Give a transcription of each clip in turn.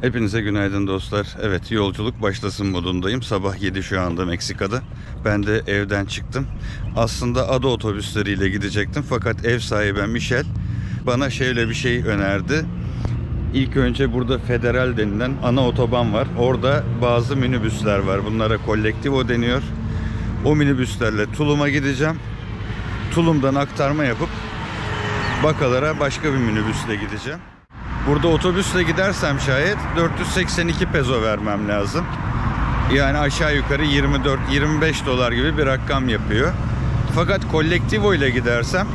Hepinize günaydın dostlar. Evet yolculuk başlasın modundayım. Sabah 7 şu anda Meksika'da. Ben de evden çıktım. Aslında ada otobüsleriyle gidecektim. Fakat ev sahibi Michel bana şöyle bir şey önerdi. İlk önce burada federal denilen ana otoban var. Orada bazı minibüsler var. Bunlara kollektivo deniyor. O minibüslerle Tulum'a gideceğim. Tulum'dan aktarma yapıp Bakalara başka bir minibüsle gideceğim. Burada otobüsle gidersem şayet 482 peso vermem lazım. Yani aşağı yukarı 24-25 dolar gibi bir rakam yapıyor. Fakat kollektivo ile gidersem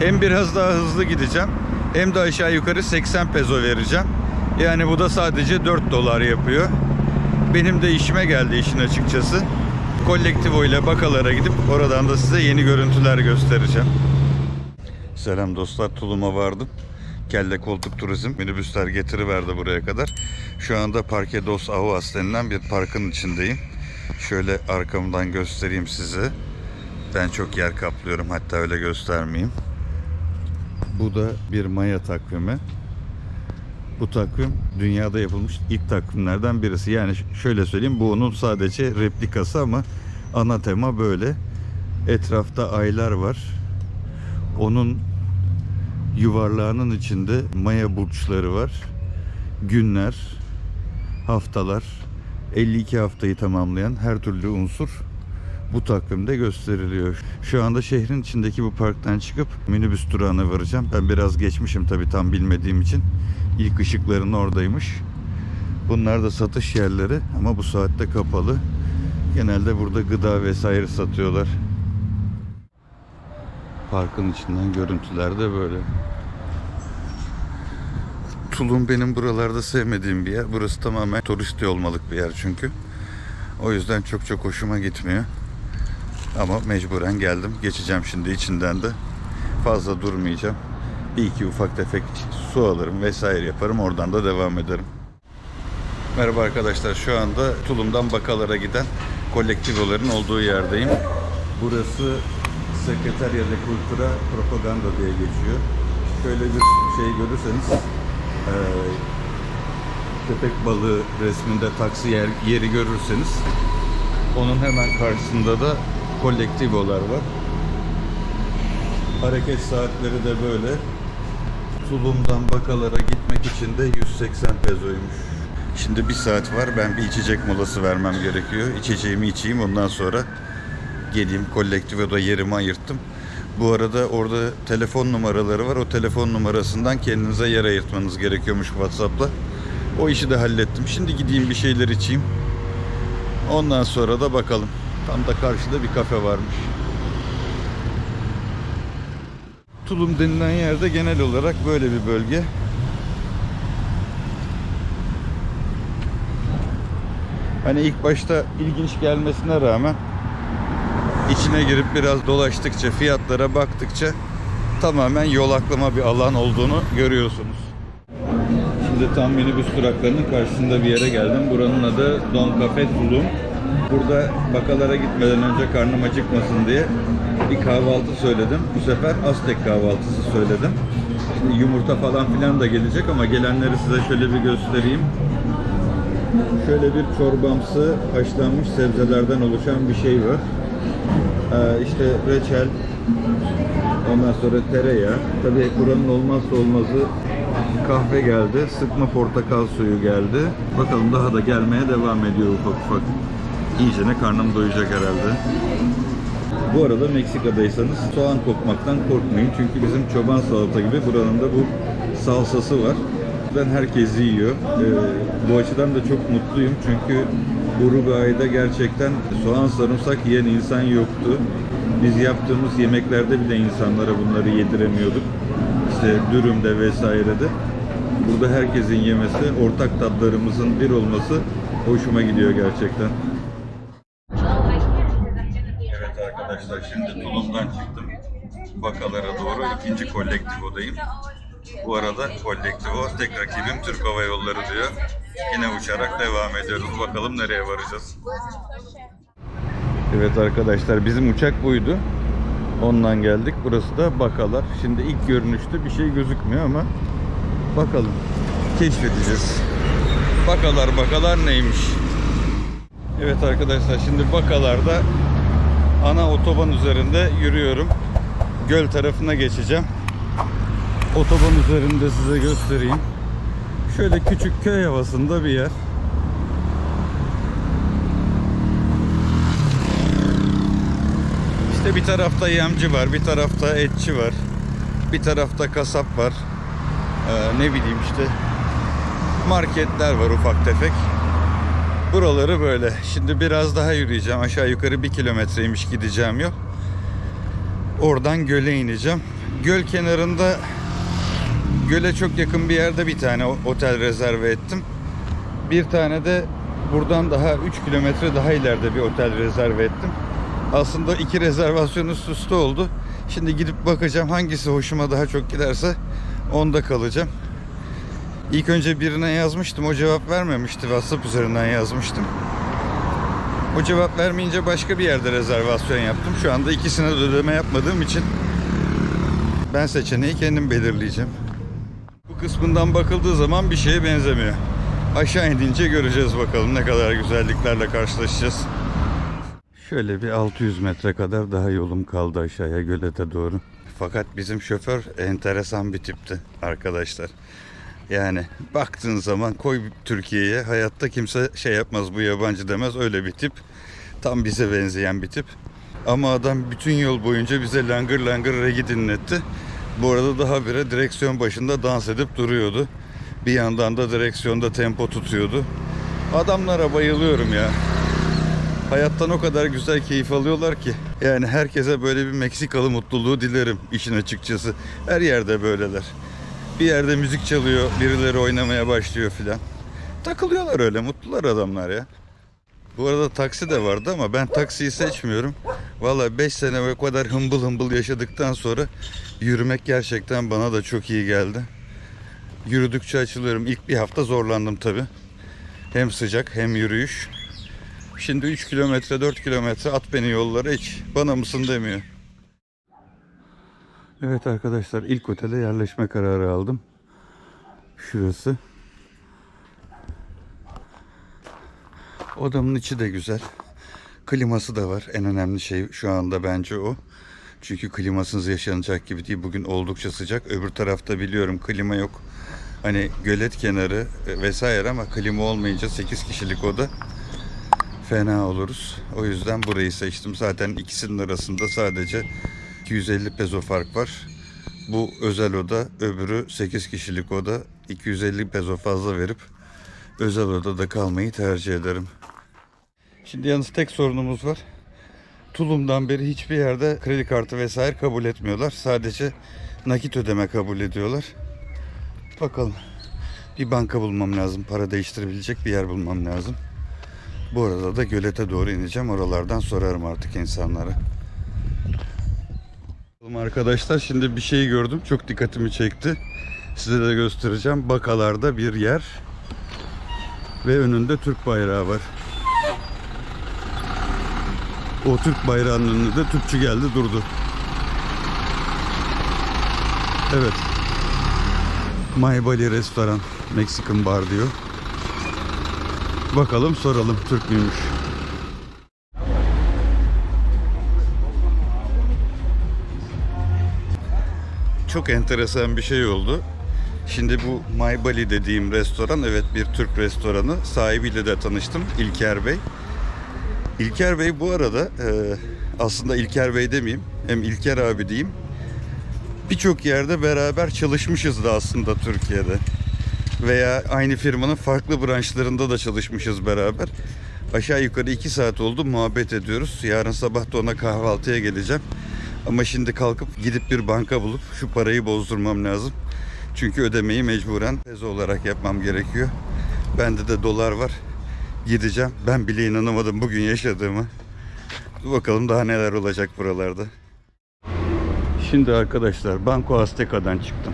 hem biraz daha hızlı gideceğim hem de aşağı yukarı 80 peso vereceğim. Yani bu da sadece 4 dolar yapıyor. Benim de işime geldi işin açıkçası. Kollektivo ile Bakalara gidip oradan da size yeni görüntüler göstereceğim. Selam dostlar Tulum'a vardım. Kelle Koltuk Turizm minibüsler getiriverdi buraya kadar. Şu anda Parque dos Aguas denilen bir parkın içindeyim. Şöyle arkamdan göstereyim size. Ben çok yer kaplıyorum hatta öyle göstermeyeyim. Bu da bir Maya takvimi. Bu takvim dünyada yapılmış ilk takvimlerden birisi. Yani şöyle söyleyeyim bu onun sadece replikası ama ana tema böyle. Etrafta aylar var. Onun yuvarlağının içinde maya burçları var. Günler, haftalar, 52 haftayı tamamlayan her türlü unsur bu takvimde gösteriliyor. Şu anda şehrin içindeki bu parktan çıkıp minibüs durağına varacağım. Ben biraz geçmişim tabii tam bilmediğim için. İlk ışıkların oradaymış. Bunlar da satış yerleri ama bu saatte kapalı. Genelde burada gıda vesaire satıyorlar. Parkın içinden görüntüler de böyle. Tulum benim buralarda sevmediğim bir yer. Burası tamamen turisti olmalık bir yer çünkü. O yüzden çok çok hoşuma gitmiyor. Ama mecburen geldim. Geçeceğim şimdi içinden de. Fazla durmayacağım. Bir iki ufak tefek su alırım vesaire yaparım. Oradan da devam ederim. Merhaba arkadaşlar. Şu anda Tulum'dan Bakalar'a giden kolektivoların olduğu yerdeyim. Burası Secretaria de Cultura Propaganda diye geçiyor. Şöyle bir şey görürseniz eee, köpek balığı resminde taksi yer, yeri görürseniz onun hemen karşısında da kolektivolar var. Hareket saatleri de böyle. Tulum'dan Bakalar'a gitmek için de 180 pezoymuş. Şimdi bir saat var. Ben bir içecek molası vermem gerekiyor. İçeceğimi içeyim. Ondan sonra geleyim. Kollektivoda yerimi ayırttım. Bu arada orada telefon numaraları var. O telefon numarasından kendinize yer ayırtmanız gerekiyormuş WhatsApp'la. O işi de hallettim. Şimdi gideyim bir şeyler içeyim. Ondan sonra da bakalım. Tam da karşıda bir kafe varmış. Tulum denilen yerde genel olarak böyle bir bölge. Hani ilk başta ilginç gelmesine rağmen içine girip biraz dolaştıkça, fiyatlara baktıkça tamamen yol aklama bir alan olduğunu görüyorsunuz. Şimdi tam minibüs duraklarının karşısında bir yere geldim. Buranın adı Don Cafe Tulum. Burada bakalara gitmeden önce karnım acıkmasın diye bir kahvaltı söyledim. Bu sefer Aztek kahvaltısı söyledim. Şimdi yumurta falan filan da gelecek ama gelenleri size şöyle bir göstereyim. Şöyle bir çorbamsı haşlanmış sebzelerden oluşan bir şey var. Ee, işte reçel, ondan sonra tereyağı. Tabii buranın olmazsa olmazı kahve geldi, sıkma portakal suyu geldi. Bakalım daha da gelmeye devam ediyor ufak ufak. İyice ne karnım doyacak herhalde. Bu arada Meksika'daysanız soğan kokmaktan korkmayın. Çünkü bizim çoban salata gibi buranın da bu salsası var. Ben herkes yiyor. Ee, bu açıdan da çok mutluyum. Çünkü Uruguay'da gerçekten soğan sarımsak yiyen insan yoktu. Biz yaptığımız yemeklerde bile insanlara bunları yediremiyorduk. İşte dürümde vesairede. Burada herkesin yemesi, ortak tatlarımızın bir olması hoşuma gidiyor gerçekten. Evet arkadaşlar şimdi Tulum'dan çıktım. Bakalara doğru ikinci kolektivodayım. Bu arada kolektivo tek rakibim Türk Hava Yolları diyor. Yine uçarak devam ediyoruz. Bakalım nereye varacağız. Evet arkadaşlar bizim uçak buydu. Ondan geldik. Burası da Bakalar. Şimdi ilk görünüşte bir şey gözükmüyor ama bakalım. Keşfedeceğiz. Bakalar bakalar neymiş? Evet arkadaşlar şimdi Bakalar'da ana otoban üzerinde yürüyorum. Göl tarafına geçeceğim. Otoban üzerinde size göstereyim. Şöyle küçük köy havasında bir yer. İşte bir tarafta yemci var, bir tarafta etçi var, bir tarafta kasap var. Ee, ne bileyim işte marketler var ufak tefek. Buraları böyle. Şimdi biraz daha yürüyeceğim. Aşağı yukarı bir kilometreymiş gideceğim yol. Oradan göle ineceğim. Göl kenarında göle çok yakın bir yerde bir tane otel rezerve ettim. Bir tane de buradan daha 3 kilometre daha ileride bir otel rezerve ettim. Aslında iki rezervasyon üst üste oldu. Şimdi gidip bakacağım hangisi hoşuma daha çok giderse onda kalacağım. İlk önce birine yazmıştım. O cevap vermemişti. WhatsApp üzerinden yazmıştım. O cevap vermeyince başka bir yerde rezervasyon yaptım. Şu anda ikisine de ödeme yapmadığım için ben seçeneği kendim belirleyeceğim. Bu kısmından bakıldığı zaman bir şeye benzemiyor. Aşağı inince göreceğiz bakalım ne kadar güzelliklerle karşılaşacağız. Şöyle bir 600 metre kadar daha yolum kaldı aşağıya gölete doğru. Fakat bizim şoför enteresan bir tipti arkadaşlar. Yani baktığın zaman koy Türkiye'ye hayatta kimse şey yapmaz bu yabancı demez öyle bir tip. Tam bize benzeyen bir tip. Ama adam bütün yol boyunca bize langır langır regi dinletti. Bu arada daha bire direksiyon başında dans edip duruyordu. Bir yandan da direksiyonda tempo tutuyordu. Adamlara bayılıyorum ya. Hayattan o kadar güzel keyif alıyorlar ki. Yani herkese böyle bir Meksikalı mutluluğu dilerim işin açıkçası. Her yerde böyleler. Bir yerde müzik çalıyor, birileri oynamaya başlıyor filan. Takılıyorlar öyle, mutlular adamlar ya. Bu arada taksi de vardı ama ben taksiyi seçmiyorum. Valla 5 sene o kadar hımbıl hımbıl yaşadıktan sonra yürümek gerçekten bana da çok iyi geldi. Yürüdükçe açılıyorum. İlk bir hafta zorlandım tabi. Hem sıcak hem yürüyüş. Şimdi 3 kilometre 4 kilometre at beni yollara hiç bana mısın demiyor. Evet arkadaşlar ilk otele yerleşme kararı aldım. Şurası. Odamın içi de güzel. Kliması da var. En önemli şey şu anda bence o. Çünkü klimasız yaşanacak gibi değil. Bugün oldukça sıcak. Öbür tarafta biliyorum klima yok. Hani gölet kenarı e, vesaire ama klima olmayınca 8 kişilik oda fena oluruz. O yüzden burayı seçtim. Zaten ikisinin arasında sadece 250 peso fark var. Bu özel oda, öbürü 8 kişilik oda. 250 peso fazla verip özel odada kalmayı tercih ederim. Şimdi yalnız tek sorunumuz var. Tulum'dan beri hiçbir yerde kredi kartı vesaire kabul etmiyorlar. Sadece nakit ödeme kabul ediyorlar. Bakalım. Bir banka bulmam lazım. Para değiştirebilecek bir yer bulmam lazım. Bu arada da gölete doğru ineceğim. Oralardan sorarım artık insanlara. Arkadaşlar şimdi bir şey gördüm. Çok dikkatimi çekti. Size de göstereceğim. Bakalarda bir yer. Ve önünde Türk bayrağı var. O Türk bayrağının önünde Türkçü geldi durdu. Evet. My Bali Restoran Meksikan Bar diyor. Bakalım soralım Türk müymüş? Çok enteresan bir şey oldu. Şimdi bu My Bali dediğim restoran evet bir Türk restoranı. Sahibiyle de tanıştım İlker Bey. İlker Bey bu arada e, aslında İlker Bey demeyeyim. Hem İlker abi diyeyim. Birçok yerde beraber çalışmışız da aslında Türkiye'de. Veya aynı firmanın farklı branşlarında da çalışmışız beraber. Aşağı yukarı iki saat oldu muhabbet ediyoruz. Yarın sabah da ona kahvaltıya geleceğim. Ama şimdi kalkıp gidip bir banka bulup şu parayı bozdurmam lazım. Çünkü ödemeyi mecburen peso olarak yapmam gerekiyor. Bende de dolar var. Gideceğim. Ben bile inanamadım bugün yaşadığımı. Dur bakalım daha neler olacak buralarda. Şimdi arkadaşlar Banco Azteca'dan çıktım.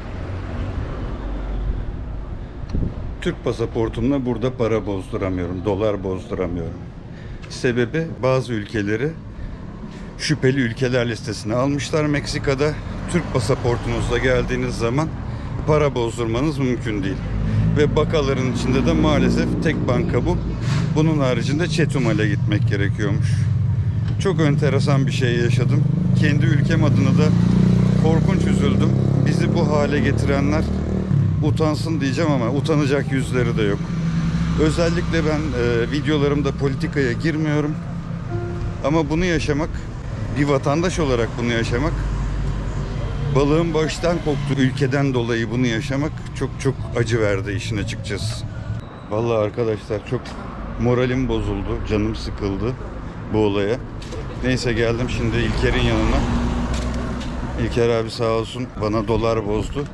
Türk pasaportumla burada para bozduramıyorum, dolar bozduramıyorum. Sebebi bazı ülkeleri şüpheli ülkeler listesine almışlar Meksika'da. Türk pasaportunuzla geldiğiniz zaman para bozdurmanız mümkün değil. Ve bakaların içinde de maalesef tek banka bu. Bunun haricinde Çetumal'e gitmek gerekiyormuş. Çok enteresan bir şey yaşadım. Kendi ülkem adına da korkunç üzüldüm. Bizi bu hale getirenler utansın diyeceğim ama utanacak yüzleri de yok. Özellikle ben e, videolarımda politikaya girmiyorum. Ama bunu yaşamak, bir vatandaş olarak bunu yaşamak, balığın baştan koktuğu ülkeden dolayı bunu yaşamak çok çok acı verdi işin açıkçası. Vallahi arkadaşlar çok moralim bozuldu, canım sıkıldı bu olaya. Neyse geldim şimdi İlker'in yanına. İlker abi sağ olsun bana dolar bozdu.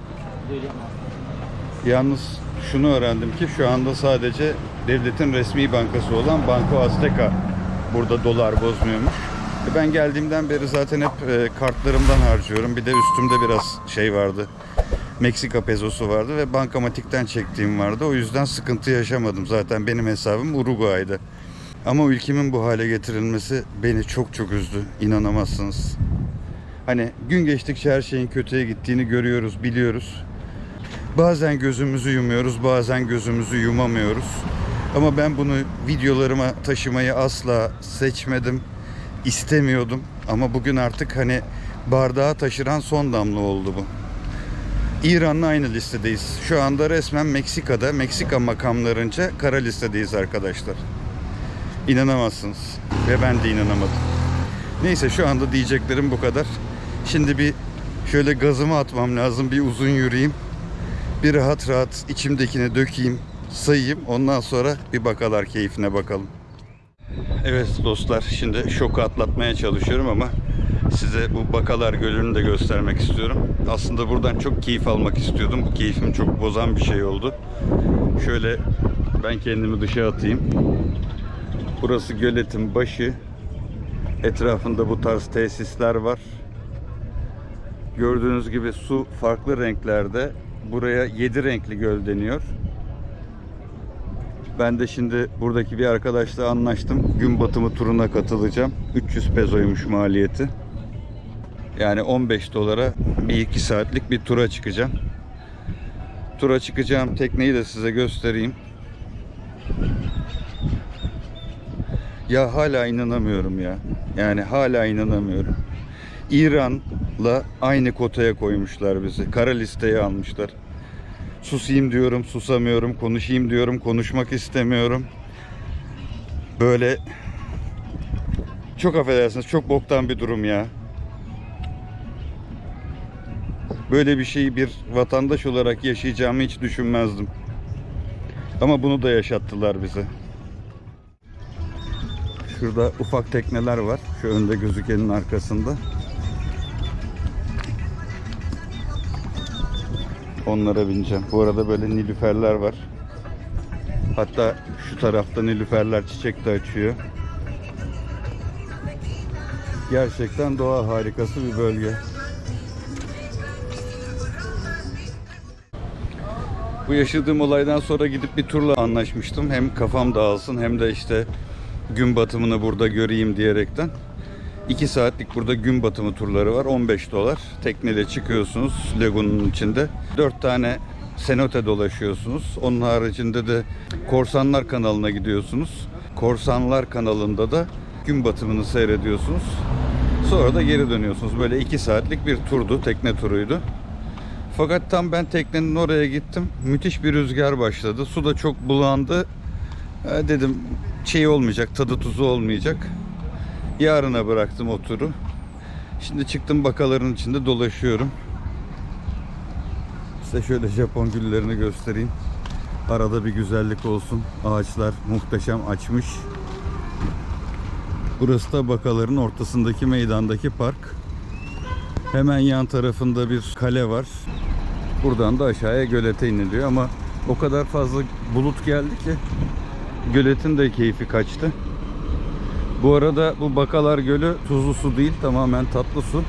Yalnız şunu öğrendim ki şu anda sadece devletin resmi bankası olan Banco Azteca burada dolar bozmuyormuş. E Ben geldiğimden beri zaten hep e, kartlarımdan harcıyorum. Bir de üstümde biraz şey vardı. Meksika pezosu vardı ve bankamatikten çektiğim vardı. O yüzden sıkıntı yaşamadım. Zaten benim hesabım Uruguay'da. Ama ülkemin bu hale getirilmesi beni çok çok üzdü. İnanamazsınız. Hani gün geçtikçe her şeyin kötüye gittiğini görüyoruz, biliyoruz. Bazen gözümüzü yumuyoruz, bazen gözümüzü yumamıyoruz. Ama ben bunu videolarıma taşımayı asla seçmedim, istemiyordum. Ama bugün artık hani bardağa taşıran son damla oldu bu. İran'la aynı listedeyiz. Şu anda resmen Meksika'da, Meksika makamlarınca kara listedeyiz arkadaşlar. İnanamazsınız. Ve ben de inanamadım. Neyse şu anda diyeceklerim bu kadar. Şimdi bir şöyle gazımı atmam lazım. Bir uzun yürüyeyim. Bir rahat rahat içimdekini dökeyim, sayayım. Ondan sonra bir bakalar keyfine bakalım. Evet dostlar şimdi şoku atlatmaya çalışıyorum ama size bu Bakalar Gölü'nü de göstermek istiyorum. Aslında buradan çok keyif almak istiyordum. Bu keyfimi çok bozan bir şey oldu. Şöyle ben kendimi dışa atayım. Burası göletin başı. Etrafında bu tarz tesisler var. Gördüğünüz gibi su farklı renklerde. Buraya 7 renkli göl deniyor. Ben de şimdi buradaki bir arkadaşla anlaştım. Gün batımı turuna katılacağım. 300 pezoymuş maliyeti. Yani 15 dolara bir iki saatlik bir tura çıkacağım. Tura çıkacağım tekneyi de size göstereyim. Ya hala inanamıyorum ya. Yani hala inanamıyorum. İran'la aynı kotaya koymuşlar bizi. Kara listeye almışlar. Susayım diyorum, susamıyorum. Konuşayım diyorum, konuşmak istemiyorum. Böyle çok affedersiniz, çok boktan bir durum ya. Böyle bir şeyi bir vatandaş olarak yaşayacağımı hiç düşünmezdim. Ama bunu da yaşattılar bize. Şurada ufak tekneler var. Şu önde gözükenin arkasında. Onlara bineceğim. Bu arada böyle nilüferler var. Hatta şu tarafta nilüferler çiçek de açıyor. Gerçekten doğa harikası bir bölge. Bu yaşadığım olaydan sonra gidip bir turla anlaşmıştım. Hem kafam dağılsın hem de işte gün batımını burada göreyim diyerekten. 2 saatlik burada gün batımı turları var. 15 dolar. Tekneyle çıkıyorsunuz lagunun içinde. 4 tane cenote dolaşıyorsunuz. Onun haricinde de Korsanlar kanalına gidiyorsunuz. Korsanlar kanalında da gün batımını seyrediyorsunuz. Sonra da geri dönüyorsunuz. Böyle 2 saatlik bir turdu, tekne turuydu. Fakat tam ben teknenin oraya gittim. Müthiş bir rüzgar başladı. Su da çok bulandı. E, dedim şey olmayacak, tadı tuzu olmayacak. Yarına bıraktım o. Şimdi çıktım bakaların içinde dolaşıyorum. Size şöyle Japon güllerini göstereyim. Arada bir güzellik olsun. Ağaçlar muhteşem açmış. Burası da bakaların ortasındaki meydandaki park. Hemen yan tarafında bir kale var. Buradan da aşağıya gölete iniliyor ama o kadar fazla bulut geldi ki göletin de keyfi kaçtı. Bu arada bu Bakalar Gölü tuzlu su değil tamamen tatlı su.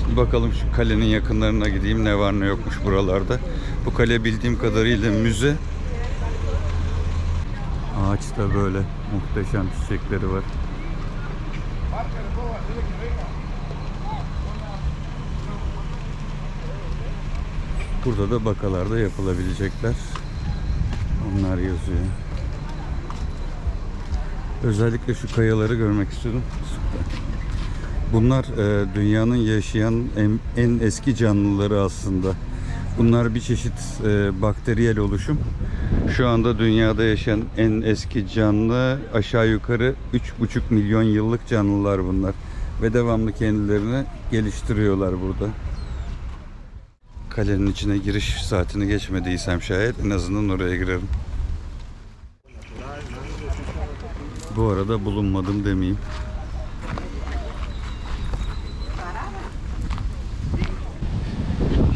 Şimdi bakalım şu kalenin yakınlarına gideyim ne var ne yokmuş buralarda. Bu kale bildiğim kadarıyla müze. Ağaçta böyle muhteşem çiçekleri var. Burada da bakalarda yapılabilecekler. Onlar yazıyor. Özellikle şu kayaları görmek istedim. Süper. Bunlar e, dünyanın yaşayan en, en eski canlıları aslında. Bunlar bir çeşit e, bakteriyel oluşum. Şu anda dünyada yaşayan en eski canlı aşağı yukarı 3,5 milyon yıllık canlılar bunlar. Ve devamlı kendilerini geliştiriyorlar burada. Kalenin içine giriş saatini geçmediysem şayet en azından oraya girerim. Bu arada bulunmadım demeyeyim.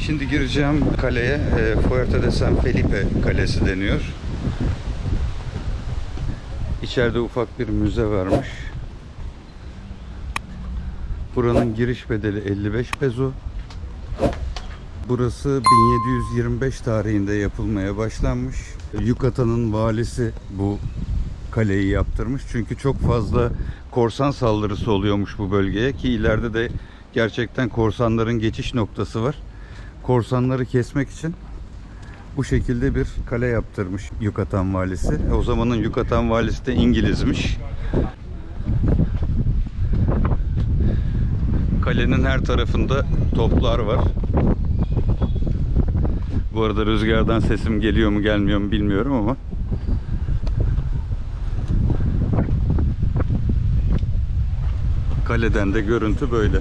Şimdi gireceğim kaleye. E, Fuerte de San Felipe Kalesi deniyor. İçeride ufak bir müze varmış. Buranın giriş bedeli 55 peso. Burası 1725 tarihinde yapılmaya başlanmış. Yukatan'ın valisi bu kaleyi yaptırmış. Çünkü çok fazla korsan saldırısı oluyormuş bu bölgeye ki ileride de gerçekten korsanların geçiş noktası var. Korsanları kesmek için bu şekilde bir kale yaptırmış Yucatan valisi. O zamanın Yucatan valisi de İngilizmiş. Kalenin her tarafında toplar var. Bu arada rüzgardan sesim geliyor mu gelmiyor mu bilmiyorum ama kaleden de görüntü böyle.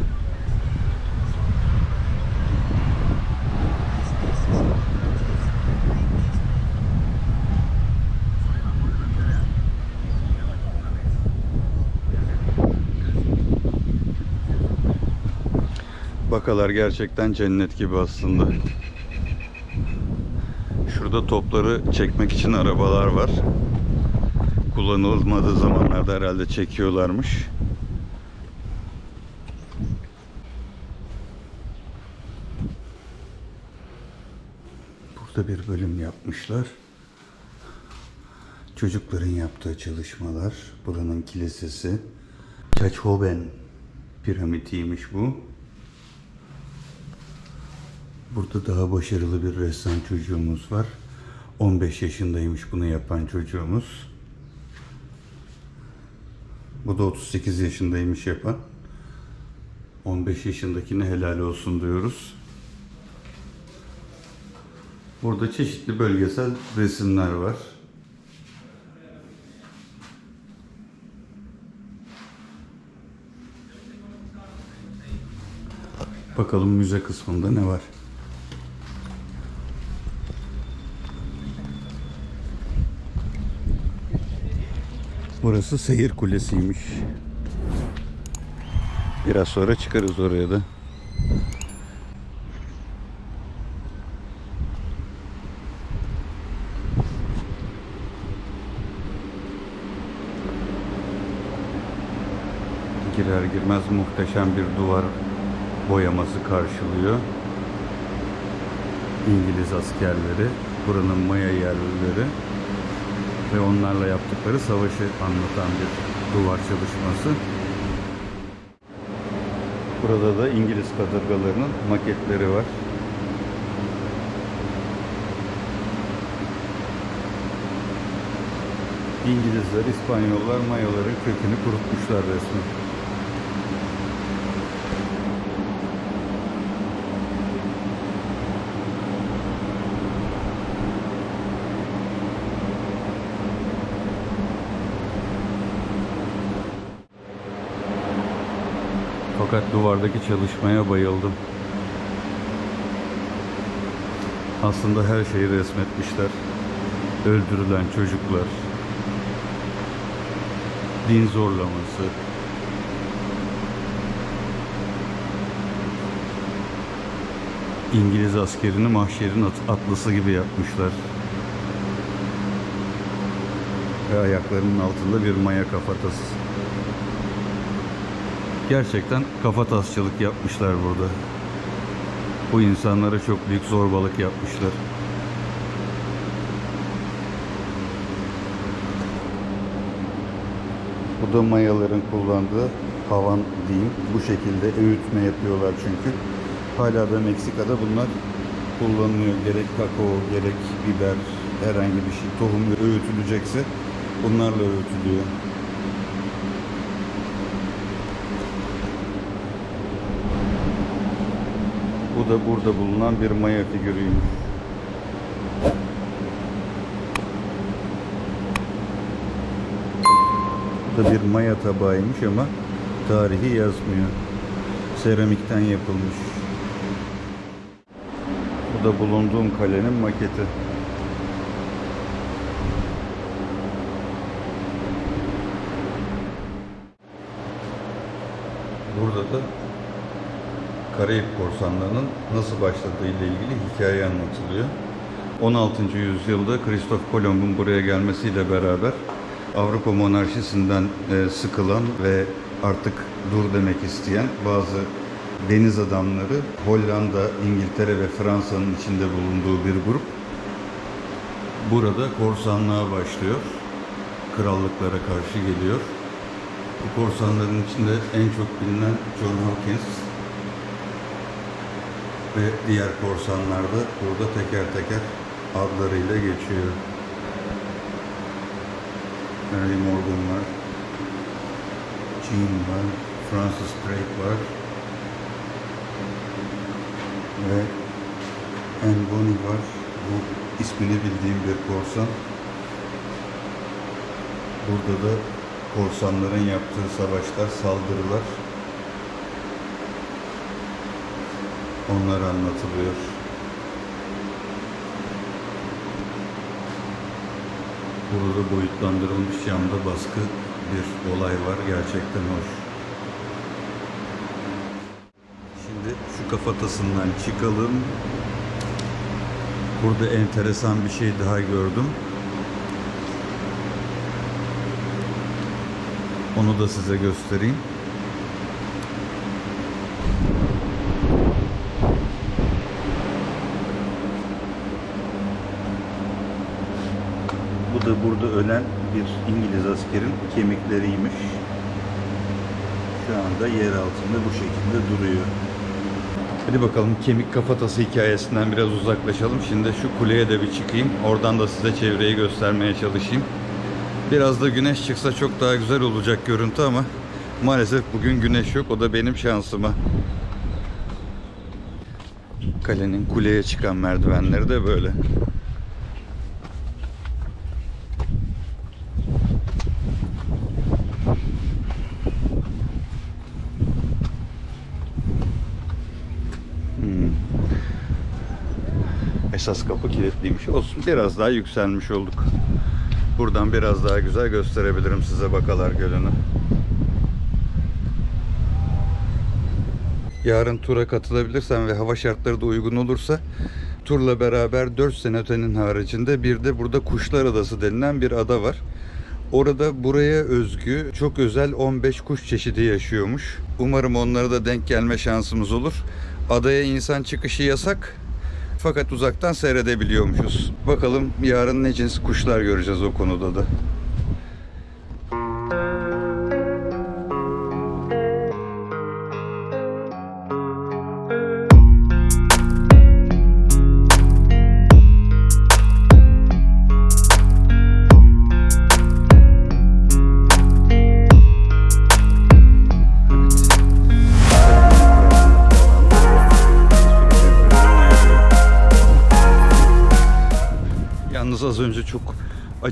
Bakalar gerçekten cennet gibi aslında. Şurada topları çekmek için arabalar var. Kullanılmadığı zamanlarda herhalde çekiyorlarmış. Burada bir bölüm yapmışlar. Çocukların yaptığı çalışmalar. Buranın kilisesi. Çaçhoben piramitiymiş bu. Burada daha başarılı bir ressam çocuğumuz var. 15 yaşındaymış bunu yapan çocuğumuz. Bu da 38 yaşındaymış yapan. 15 yaşındakine helal olsun diyoruz. Burada çeşitli bölgesel resimler var. Bakalım müze kısmında ne var? Burası seyir kulesiymiş. Biraz sonra çıkarız oraya da. Girer girmez muhteşem bir duvar boyaması karşılıyor. İngiliz askerleri, buranın Maya yerlileri ve onlarla yaptıkları savaşı anlatan bir duvar çalışması. Burada da İngiliz kadırgalarının maketleri var. İngilizler, İspanyollar Mayaların kökünü kurutmuşlar resmen. Fakat duvardaki çalışmaya bayıldım. Aslında her şeyi resmetmişler. Öldürülen çocuklar, din zorlaması, İngiliz askerini mahşerin at- atlısı gibi yapmışlar. Ve ayaklarının altında bir maya kafatası. Gerçekten kafatasçılık yapmışlar burada. Bu insanlara çok büyük zorbalık yapmışlar. Bu da Mayaların kullandığı havan diyeyim. Bu şekilde öğütme yapıyorlar çünkü. Hala da Meksika'da bunlar kullanılıyor. Gerek kakao, gerek biber, herhangi bir şey tohum öğütülecekse bunlarla öğütülüyor. Bu da burada bulunan bir maya figürüymüş. Bu da bir maya tabağıymış ama tarihi yazmıyor. Seramikten yapılmış. Bu da bulunduğum kalenin maketi. Burada da Karayip korsanlarının nasıl başladığı ile ilgili hikaye anlatılıyor. 16. yüzyılda Kristof Kolomb'un buraya gelmesiyle beraber Avrupa monarşisinden e, sıkılan ve artık dur demek isteyen bazı deniz adamları Hollanda, İngiltere ve Fransa'nın içinde bulunduğu bir grup burada korsanlığa başlıyor. Krallıklara karşı geliyor. Bu korsanların içinde en çok bilinen John Hawkins ve diğer korsanlar da burada teker teker adlarıyla geçiyor. Henry Morgan var. Jean var. Francis Drake var. Ve Anne Bonny var. Bu ismini bildiğim bir korsan. Burada da korsanların yaptığı savaşlar, saldırılar onlar anlatılıyor. Burada boyutlandırılmış camda baskı bir olay var. Gerçekten hoş. Şimdi şu kafatasından çıkalım. Burada enteresan bir şey daha gördüm. Onu da size göstereyim. Bu da burada ölen bir İngiliz askerin kemikleriymiş. Şu anda yer altında bu şekilde duruyor. Hadi bakalım kemik kafatası hikayesinden biraz uzaklaşalım. Şimdi şu kuleye de bir çıkayım. Oradan da size çevreyi göstermeye çalışayım. Biraz da güneş çıksa çok daha güzel olacak görüntü ama maalesef bugün güneş yok. O da benim şansıma. Kalenin kuleye çıkan merdivenleri de böyle. Esas kapı kilitliymiş. Olsun biraz daha yükselmiş olduk. Buradan biraz daha güzel gösterebilirim size Bakalar Gölü'nü. Yarın tura katılabilirsem ve hava şartları da uygun olursa turla beraber 4 sene ötenin haricinde bir de burada Kuşlar Adası denilen bir ada var. Orada buraya özgü çok özel 15 kuş çeşidi yaşıyormuş. Umarım onlara da denk gelme şansımız olur. Adaya insan çıkışı yasak fakat uzaktan seyredebiliyormuşuz. Bakalım yarın ne cins kuşlar göreceğiz o konuda da.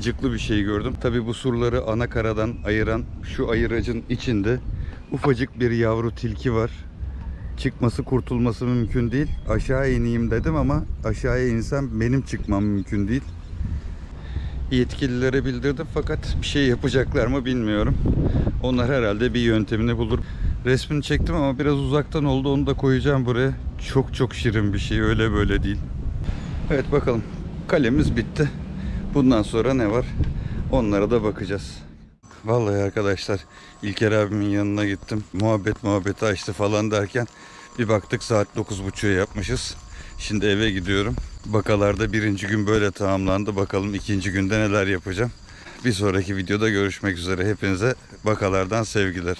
Acıklı bir şey gördüm. Tabi bu surları ana karadan ayıran şu ayıracın içinde ufacık bir yavru tilki var. Çıkması kurtulması mümkün değil. Aşağı ineyim dedim ama aşağıya insem benim çıkmam mümkün değil. Yetkililere bildirdim fakat bir şey yapacaklar mı bilmiyorum. Onlar herhalde bir yöntemini bulur. Resmini çektim ama biraz uzaktan oldu onu da koyacağım buraya. Çok çok şirin bir şey öyle böyle değil. Evet bakalım. Kalemiz bitti. Bundan sonra ne var? Onlara da bakacağız. Vallahi arkadaşlar İlker abimin yanına gittim. Muhabbet muhabbeti açtı falan derken bir baktık saat 9.30'u yapmışız. Şimdi eve gidiyorum. Bakalarda birinci gün böyle tamamlandı. Bakalım ikinci günde neler yapacağım. Bir sonraki videoda görüşmek üzere. Hepinize bakalardan sevgiler.